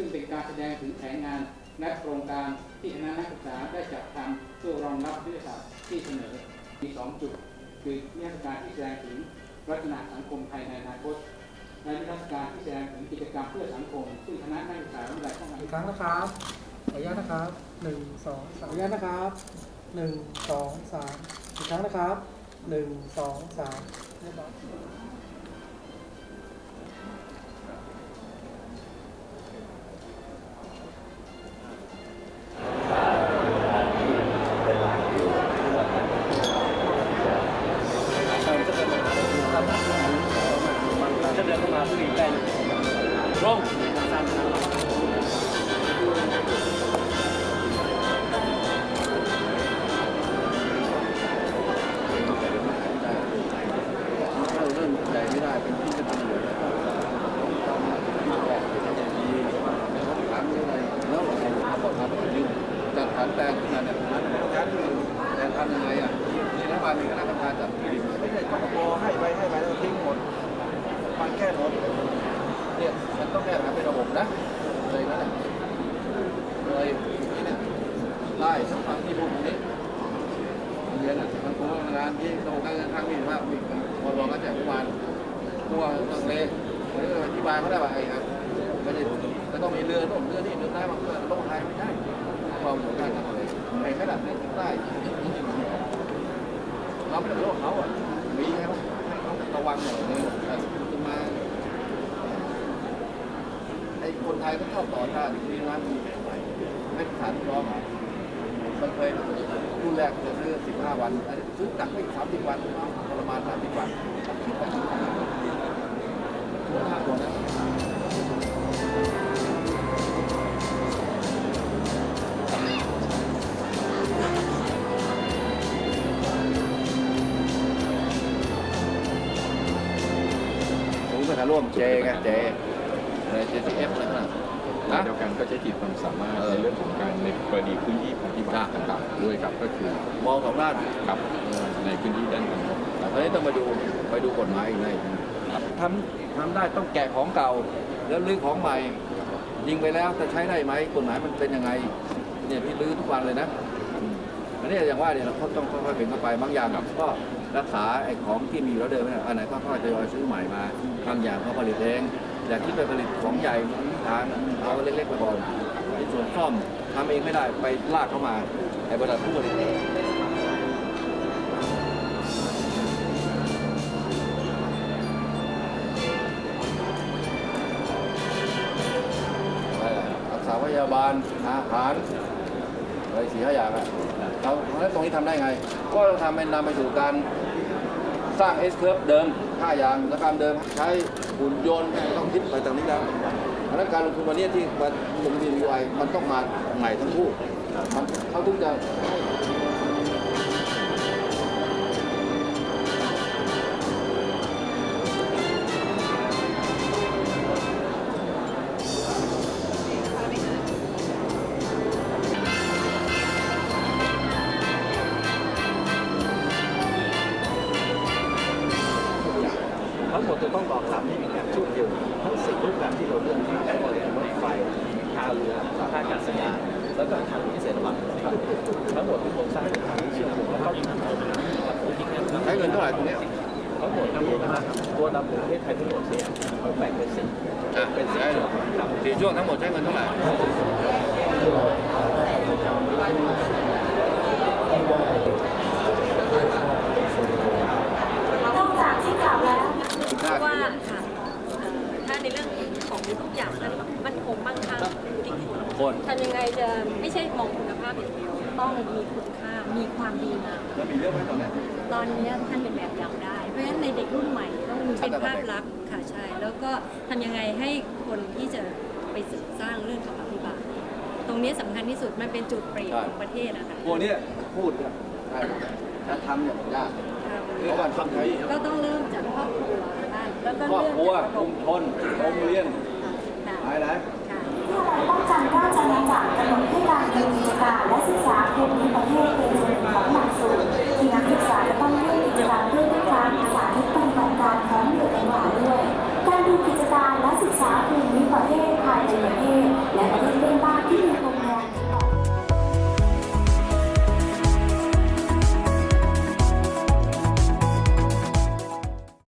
ซึ่งเป็นการแสดงถึงแผนงานและโครงการที่คณะนักศึกษาได้จัดทำเพื่อรองรับยุทธศาสตร์ที่เสนอ มี 2 จุด คือนิทรรศการที่แสดงถึงรักษาสังคมไทยในอนาคตและนิทรรศการที่แสดงถึงกิจกรรมเพื่อสังคม ซึ่งคณะนักศึกษาได้เข้ามอีกครั้งนะครับขออนุญาตนะครับหนึ่งสองสามออนุญาตนะครับหนึ่งสองสามอีกครั้งนะครับหนึ่งสองสามเรียบร้อย จ ต้องแก้ปัญหาเป็นระบบนะเลยนะเลยนี่นี่ยไล่ทั้งฟังที่พูดตรงนี้เรียนอะมันคงงานที่ตรงกันครั้งนี้มากมีพอรอก็แจกทุกวันตัวตังเลหรือธิบายเขาได้ว่าไงครับไม่ได้ไม่ต้องมีเรือต้องเรือที่เรือใต้บางเรือลงไทยไม่ได้ความสำคัญทำอะไรไอ้ขนาดเรือใต้เราไม่ได้โลกเขาอะมีให้เขาให้เขาระวังหน่อยนึงจะมา คนไทยก็ชอบต่อต้านมีน้ำมีไม่ขาดร้องมันเคยรุ่นแรกจะซื้อ 15 วันอันนี้ซื้อตักไปอีก30 วันปรมาณ30 วันคิดไปห้าตัวนะผมก็จะร่วมเจไงเจ ใน JCF เลยนะขณะเดียวกันก็ใช้ขีดความสามารถในเรื่องของการในกรณีพื้นที่ปฏิบัติต่างๆด้วยครับก็คือมองสองด้าน ครับในพื้นที่ด้านต่างตอนนี้ต้องไปดูไปดูกฎหมายอีกในทำทำได้ต้องแกะของเก่า แล้วรื้อของใหม่ ยิงไปแล้วจะใช้ได้ไหมกฎหมายมันเป็นยังไงเนี่ยพี่รื้อทุกวันเลยนะอืมอันนี้อย่างว่าเนี่ยเราต้องค่อยๆเป็นเข้าไปบางอย่างก็รักษาไอ้ของที่มีอยู่แล้วเดิมไม่ได้อันไหนก็ค่อยๆทยอยซื้อใหม่มาบางอย่างก็ผลิตเอง อย่าคิดไปผลิตของใหญ่ทางเอาเล็กๆไปก่อนในส่วนซ่อมทำเองไม่ได้ไปลากเข้ามาไอ้บริษัทผู้ผลิตรักษาพยาบาลอาหารอะไรสี่ห้าอย่างอะเราแล้วตรงนี้ทำได้ไง ก็เราทำเป็นนำไปสู่การสร้างเอสเคิร์ฟเดิมห้าอย่างแล้วการเดิมใช้ หุ่นยนต์ต้องคิดไปตรงนี้แล้วอันนั้นการลงทุนวันนี้ที่มันลงทุนไวมันต้องมาใหม่ทั้งคู่มันเขาถึงจะ ทั้งหมดจะต้องบอกสามที่มีการช่วยเดียวทั้งสี่รูปแบบที่เราเลือกทั้งหมดเลยรถไฟท่าเรือท่าอากาศยานแล้วก็ทางพิเศษระหว่างประเทศทั้งหมดเป็นโครงสร้างที่ทางที่เชื่อมโยงแล้วก็มีทางใช้เงินเท่าไหร่ตรงนี้ทั้งหมดทั้งหมดนะครับตัวดำประเทศไทยทั้งหมดเนี่ยแบ่งเป็นสี่อะเป็นสี่ส่วนครับสี่ช่วงทั้งหมดใช้เงินเท่าไหร่อกจากที่กล่าวแล้ว คุณ เพ ค่า ราะว่าค่ะเอ่อถ้าในเรื่องของทุกอย่างมันมันคงมั่งคั่งจริง คนทำยังไงจะไม่ใช่มองคุณภาพอย่างเดียวต้องมีคุณค่ามีความดีงามแล้วมีเรื่องไหมตอนเนี้ยตอนนี้ท่านเป็นแบบอย่างได้ เพราะฉะนั้นในเด็กรุ่นใหม่ต้องมีเป็นภาพลักษณ์ค่ะใช่แล้วก็ทำยังไงให้คนที่จะไปสืบสร้างเรื่องคำอภิบาลตรงนี้สำคัญที่สุดมันเป็นจุดเปลี่ยนของประเทศนะคะพวกเนี้ยพูดเนี่ยได้ถ้าทำเนี่ยมันยากเพราะว่าทำใช้ก็ต้องเริ่มจากครอบครัวบ้านแล้วก็ครอบเริ่มครัวจากระบชุบมชนโรงเรียนค่ะหลายหลายค่ะวิ ทยาลัยป้องกันราชอาณาจักรกำหนดให้การดำเนินกิจการและศึกษาภูมิประเทศเป็นส่วนหนึ่งของ